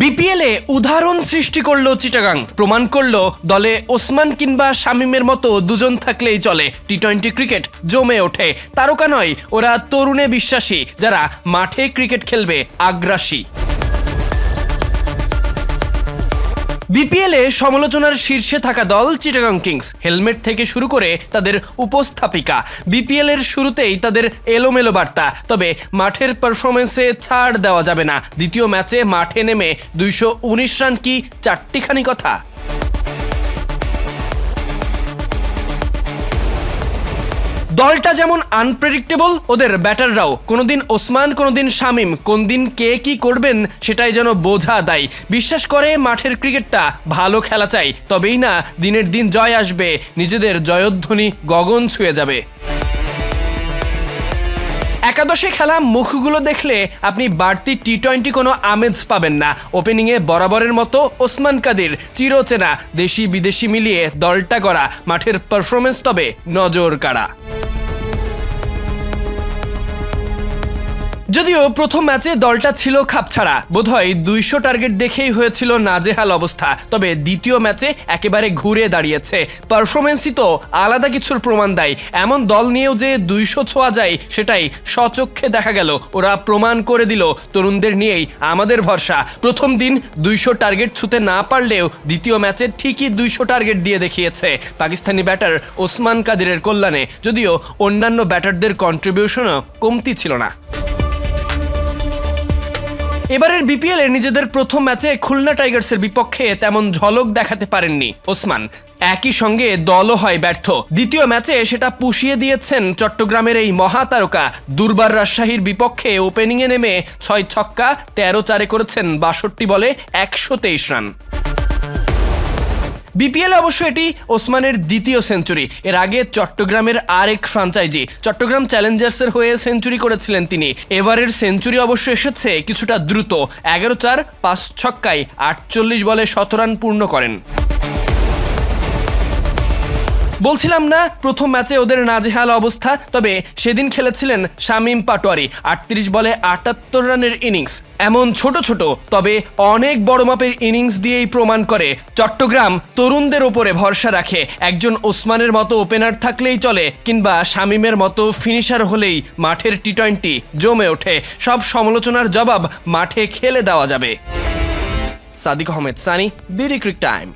বিপিএলে উদাহরণ সৃষ্টি করল চিটাগাং, প্রমাণ করল দলে ওসমান কিংবা শামিমের মতো দুজন থাকলেই চলে। টি টোয়েন্টি ক্রিকেট জমে ওঠে। তারকা নয়, ওরা তরুণে বিশ্বাসী, যারা মাঠে ক্রিকেট খেলবে আগ্রাসী। বিপিএলে সমালোচনার শীর্ষে থাকা দল চিটাগাং কিংস। হেলমেট থেকে শুরু করে তাদের উপস্থাপিকা। বিপিএল এর শুরুতেই তাদের এলোমেলো বার্তা। তবে মাঠের পারফরমেন্সে ছাড় দেওয়া যাবে না। দ্বিতীয় ম্যাচে মাঠে নেমে দুইশো উনিশ রান কি চারটিখানি কথা? দলটা যেমন আনপ্রেডিক্টেবল ওদের ব্যাটাররাও। কোনোদিন ওসমান, কোনোদিন শামিম, কোন দিন কে কি করবেন সেটাই যেন বোঝা দেয়। বিশ্বাস করে মাঠের ক্রিকেটটা ভালো খেলা চাই, তবেই না দিনের দিন জয় আসবে, নিজেদের জয়ধ্বনি গগন ছুঁয়ে যাবে। একাদশে খেলা মুখগুলো দেখলে আপনি বাড়তি টি টোয়েন্টি কোনো আমেজ পাবেন না। ওপেনিংয়ে বরাবরের মতো ওসমান কাদির চিরচেনা দেশি বিদেশি মিলিয়ে দলটা করা মাঠের পারফরমেন্স তবে নজর কাড়া যদিও প্রথম ম্যাচে দলটা ছিল খাপ খাপছাড়া বোধহয় দুইশো টার্গেট দেখেই হয়েছিল নাজেহাল অবস্থা। তবে দ্বিতীয় ম্যাচে একেবারে ঘুরে দাঁড়িয়েছে। পারফরমেন্সই তো আলাদা কিছুর প্রমাণ দেয়। এমন দল নিয়েও যে দুইশো ছোঁয়া যায়, সেটাই স্বচক্ষে দেখা গেল। ওরা প্রমাণ করে দিল, তরুণদের নিয়েই আমাদের ভরসা। প্রথম দিন দুইশো টার্গেট ছুতে না পারলেও দ্বিতীয় ম্যাচে ঠিকই দুইশো টার্গেট দিয়ে দেখিয়েছে পাকিস্তানি ব্যাটার ওসমান কাদিরের কল্যাণে। যদিও অন্যান্য ব্যাটারদের কন্ট্রিবিউশনও কমতি ছিল না। এবারের বিপিএল এ নিজেদের প্রথম ম্যাচে খুলনা টাইগার্সের বিপক্ষে তেমন ঝলক দেখাতে পারেননি ওসমান। একই সঙ্গে দলও হয় ব্যর্থ। দ্বিতীয় ম্যাচে সেটা পুষিয়ে দিয়েছেন চট্টগ্রামের এই মহাতারকা। দুর্বার রাজশাহীর বিপক্ষে ওপেনিংয়ে নেমে ছয় ছক্কা তেরো চারে করেছেন বাষট্টি বলে একশো তেইশ রান। বিপিএল অবশ্য এটি ওসমানের দ্বিতীয় সেঞ্চুরি। এর আগে চট্টগ্রামের আরেক ফ্রাঞ্চাইজি, চট্টগ্রাম চ্যালেঞ্জার্সের হয়ে সেঞ্চুরি করেছিলেন তিনি। এবারের সেঞ্চুরি অবশ্য এসেছে কিছুটা দ্রুত। এগারো চার, পাঁচ ছক্কায় আটচল্লিশ বলে শত রান পূর্ণ করেন। বলছিলাম না, প্রথম ম্যাচে ওদের নাজেহাল অবস্থা, তবে সেদিন খেলেছিলেন শামিম পাটোয়ারি, আটত্রিশ বলে আটাত্তর রানের ইনিংস। এমন ছোট ছোট, তবে অনেক বড় মাপের ইনিংস দিয়েই প্রমাণ করে। চট্টগ্রাম তরুণদের ওপরে ভরসা রাখে। একজন ওসমানের মতো ওপেনার থাকলেই চলে, কিংবা শামিমের মতো ফিনিশার হলেই মাঠের টি টোয়েন্টি জমে ওঠে। সব সমালোচনার জবাব মাঠে খেলে দেওয়া যাবে। Sadiq Ahmed, Sunny, BD Crick Time.